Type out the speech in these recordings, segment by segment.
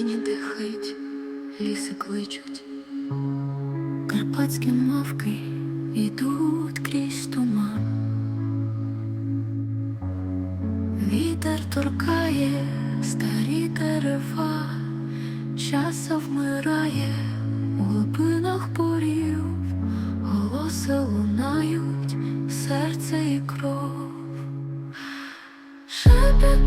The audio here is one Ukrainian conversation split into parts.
тіні дихають, ліси кличуть, карпатські мавки йдуть крізь туман. Вітер торкає старі дерева, часа вмирає у глибинах порів, голоси лунають серце і кров. Шепіт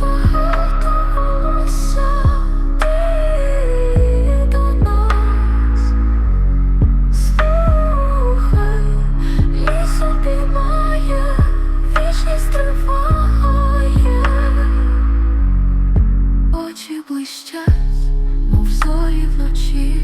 Весь час, мов зорі вночі.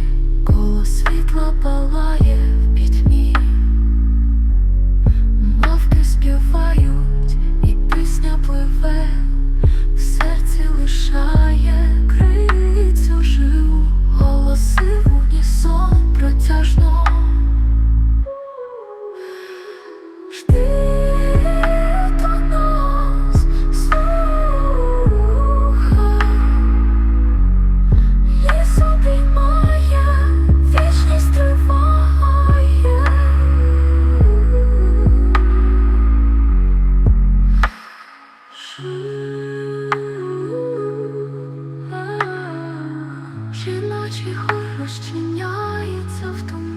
Чихо розчиняється в тому.